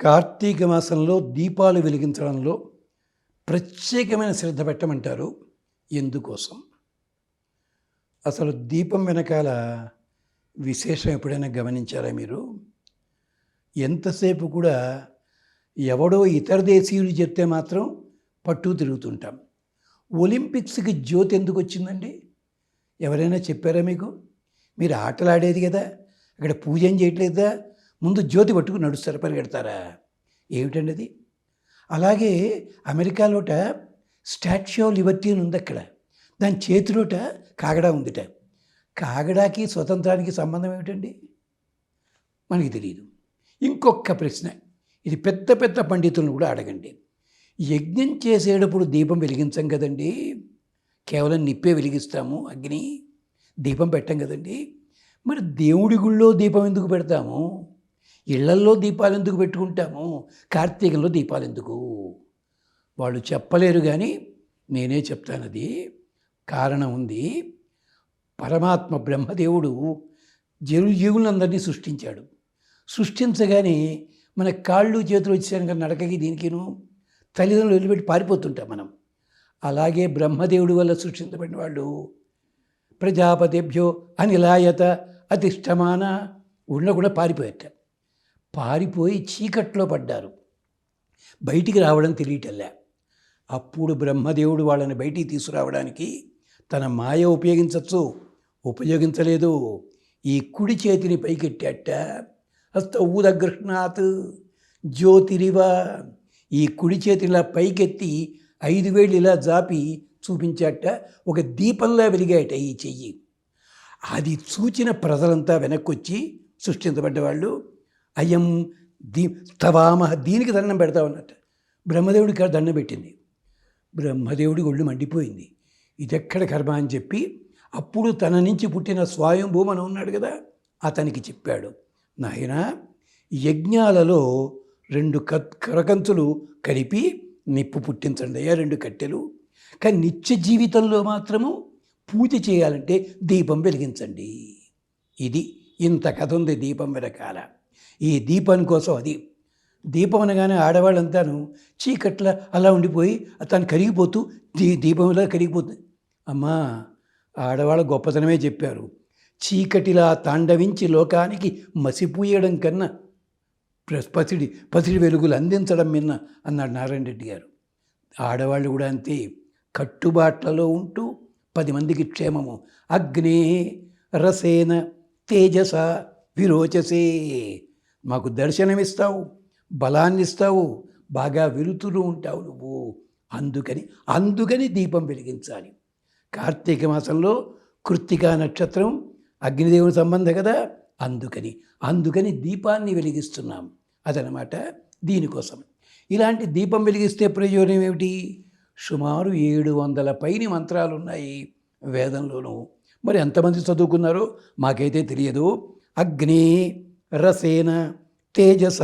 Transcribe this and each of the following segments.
కార్తీక మాసంలో దీపాలు వెలిగించడంలో ప్రత్యేకమైన శ్రద్ధ పెట్టమంటారు. ఎందుకోసం? అసలు దీపం వెనకాల విశేషం ఎప్పుడైనా గమనించారా మీరు? ఎంతసేపు కూడా ఎవడో ఇతర దేశీయులు చెప్తే మాత్రం పట్టు తిరుగుతుంటాం. ఒలింపిక్స్కి జ్యోతి ఎందుకు వచ్చిందండి? ఎవరైనా చెప్పారా మీకు? మీరు ఆటలు ఆడేది కదా అక్కడ పూజ ఏం చేయట్లేదా? ముందు జ్యోతి పట్టుకుని నడుస్తారు పరిగెడతారా? ఏమిటండి అది అలాగే అమెరికాలోట స్టాచ్యూ ఆఫ్ లిబర్టీ అని ఉంది అక్కడ దాని చేతిలోట కాగడా ఉందిట. కాగడాకి స్వతంత్రానికి సంబంధం ఏమిటండి? మనకి తెలియదు ఇంకొక ప్రశ్న. ఇది పెద్ద పెద్ద పండితులను కూడా అడగండి. యజ్ఞం చేసేటప్పుడు దీపం వెలిగించం కదండి? కేవలం నిప్పే వెలిగిస్తాము అగ్ని. దీపం పెట్టం కదండి? మరి దేవుడి గుళ్ళో దీపం ఎందుకు పెడతాము? ఇళ్ళల్లో దీపాలు ఎందుకు పెట్టుకుంటాము? కార్తీకంలో దీపాలు ఎందుకు? వాళ్ళు చెప్పలేరు కానీ నేనే చెప్తాను అది కారణం ఉంది. పరమాత్మ బ్రహ్మదేవుడు జరు జీవులందరినీ సృష్టించాడు. సృష్టించగానే మన కాళ్ళు చేతులు వచ్చాను కానీ నడకకి దీనికిను తల్లిదండ్రులు వదిలిపెట్టి పారిపోతుంటాం మనం. అలాగే బ్రహ్మదేవుడి వల్ల సృష్టించబడిన వాళ్ళు ప్రజాపతిభ్యో అనిలాయత అతిష్టమాన ఉన్న కూడా పారిపోయాట. పారిపోయి చీకట్లో పడ్డారు. బయటికి రావడం తెలియటల్లా. అప్పుడు బ్రహ్మదేవుడు వాళ్ళని బయటికి తీసుకురావడానికి తన మాయ ఉపయోగించవచ్చు ఉపయోగించలేదు. ఈ కుడి చేతిని పైకెట్టాట. హస్త ఊదగృష్ణాత్ జ్యోతిరివ ఈ కుడి చేతిలా పైకెత్తి ఐదు వేళ్ళు ఇలా జాపి చూపించాట. ఒక దీపంలా వెలిగాయట ఈ చెయ్యి. అది చూచిన ప్రజలంతా వెనక్కొచ్చి సృష్టించబడ్డ వాళ్ళు అయం దీ తవామహ దీనికి దండం పెడతామన్నట్టు బ్రహ్మదేవుడికి దండం పెట్టింది. బ్రహ్మదేవుడి ఒళ్ళు మండిపోయింది. ఇదెక్కడ కర్మ అని చెప్పి అప్పుడు తన నుంచి పుట్టిన స్వయంభూమన ఉన్నాడు కదా అతనికి చెప్పాడు నాయన యజ్ఞాలలో రెండు క కరకంతులు కలిపి నిప్పు పుట్టించండి అయ్యా రెండు కట్టెలు. కానీ నిత్య జీవితంలో మాత్రము పూజ చేయాలంటే దీపం వెలిగించండి. ఇది ఇంత కథ ఉంది దీపం వెనకాల. ఈ దీపం కోసం అది దీపం అనగానే ఆడవాళ్ళంతాను చీకట్ల అలా ఉండిపోయి తను కరిగిపోతూ దీ దీపంలా కరిగిపోతుంది అమ్మా ఆడవాళ్ళ గొప్పతనమే చెప్పారు. చీకటిలా తాండవించి లోకానికి మసిపూయడం కన్నా పసిడి పసిడి వెలుగులు అందించడం మిన్న అన్నాడు నారాయణ రెడ్డి గారు. ఆడవాళ్ళు కూడా అంతే కట్టుబాట్లలో ఉంటూ పది మందికి క్షేమము. అగ్నే రసేన తేజస విరోచసే మాకు దర్శనమిస్తావు బలాన్ని ఇస్తావు బాగా వెలుతురు ఉంటావు నువ్వు. అందుకని అందుకని దీపం వెలిగించాలి. కార్తీక మాసంలో కృత్తికా నక్షత్రం అగ్నిదేవుని సంబంధం కదా? అందుకని అందుకని దీపాన్ని వెలిగిస్తున్నాం. అదనమాట దీనికోసం. ఇలాంటి దీపం వెలిగిస్తే ప్రయోజనం ఏమిటి? సుమారు ఏడు వందల పైని మంత్రాలు ఉన్నాయి వేదంలోనూ. మరి ఎంతమంది చదువుకున్నారో మాకైతే తెలియదు. అగ్ని రసేన తేజస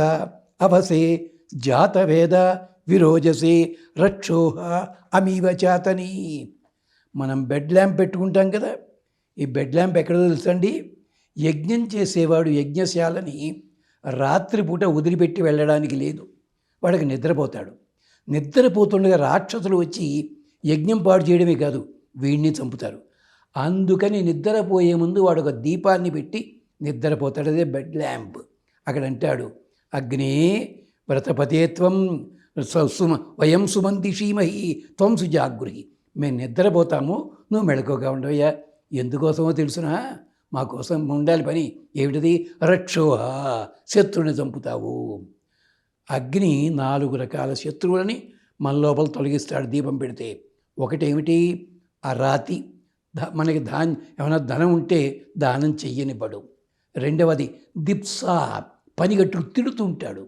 అవసే జాతవేద విరోజసే రక్షోహ అమీవ చాతని మనం బెడ్ ల్యాంప్ పెట్టుకుంటాం కదా ఈ బెడ్ ల్యాంప్ ఎక్కడ తెలుసండి? యజ్ఞం చేసేవాడు యజ్ఞశాలని రాత్రిపూట వదిలిపెట్టి వెళ్ళడానికి లేదు. వాడికి నిద్రపోతాడు. నిద్రపోతుండగా రాక్షసులు వచ్చి యజ్ఞం పాడు చేయడమే కాదు వీడిని చంపుతారు. అందుకని నిద్రపోయే ముందు వాడు ఒక దీపాన్ని పెట్టి నిద్రపోతాడు. అదే బెడ్ ల్యాంప్. అక్కడ అంటాడు అగ్ని వ్రతపతేత్వం స- సుమ వయం సుమంతి షీమహి త్వం సుజాగృహి మేము నిద్రపోతాము నువ్వు మెళకుగా ఉండవయ్యా. ఎందుకోసమో తెలుసునా? మా కోసం ఉండాలి పని. ఏమిటిది? రక్షోహ శత్రుని చంపుతావు. అగ్ని నాలుగు రకాల శత్రువులని మన లోపల తొలగిస్తాడు దీపం పెడితే. ఒకటేమిటి? ఆ రాతి మనకి ధాన్ ఏమైనా ధనం ఉంటే దానం చెయ్యనివ్వడు. రెండవది దిప్సా పనిగట్టు తిడుతూ ఉంటాడు.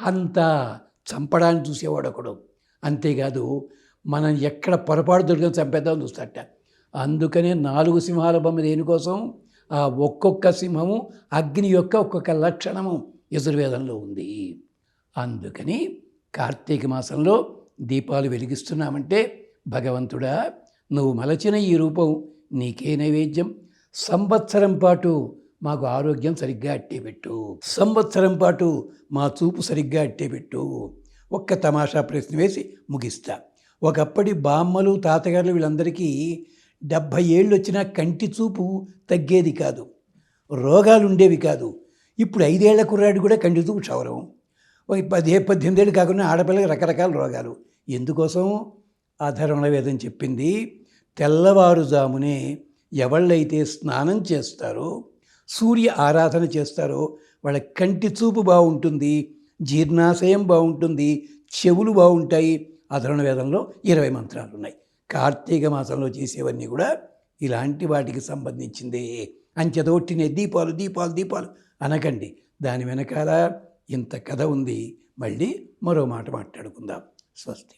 అంతా చంపడానికి చూసేవాడు ఒకడు. అంతేకాదు మనం ఎక్కడ పొరపాటు దొరికిన చంపేద్దామని చూస్తాట అందుకనే నాలుగు సింహాల బొమ్మ దేనికోసం? ఆ ఒక్కొక్క సింహము అగ్ని యొక్క ఒక్కొక్క లక్షణము యజుర్వేదంలో ఉంది. అందుకని కార్తీక మాసంలో దీపాలు వెలిగిస్తున్నామంటే భగవంతుడా నువ్వు మలచిన ఈ రూపం నీకే నైవేద్యం. సంవత్సరం పాటు మాకు ఆరోగ్యం సరిగ్గా అట్టే పెట్టు. సంవత్సరం పాటు మా చూపు సరిగ్గా అట్టే పెట్టు. ఒక్క తమాషా ప్రశ్న వేసి ముగిస్తా. ఒకప్పటి బామ్మలు తాతగారులు వీళ్ళందరికీ డెబ్భై ఏళ్ళు వచ్చినా కంటి చూపు తగ్గేది కాదు. రోగాలు ఉండేవి కాదు. ఇప్పుడు ఐదేళ్ళ కుర్రాడు కూడా కంటి చూపు క్షవరం ఒక పదే పద్దెనిమిది ఏళ్ళు కాకుండా ఆడపిల్లకి రకరకాల రోగాలు. ఎందుకోసం? ఆధారంలో వేదం చెప్పింది తెల్లవారుజామునే ఎవళ్ళైతే స్నానం చేస్తారో సూర్య ఆరాధన చేస్తారో వాళ్ళ కంటి చూపు బాగుంటుంది జీర్ణాశయం బాగుంటుంది చెవులు బాగుంటాయి. అధరణ వేదంలో ఇరవై మంత్రాలు ఉన్నాయి కార్తీక మాసంలో చేసేవన్నీ కూడా ఇలాంటి వాటికి సంబంధించిందే. అంచెదొట్టినే దీపాలు దీపాలు దీపాలు అనకండి. దాని వెనకాల ఇంత కథ ఉంది. మళ్ళీ మరో మాట మాట్లాడుకుందాం. స్వస్తి.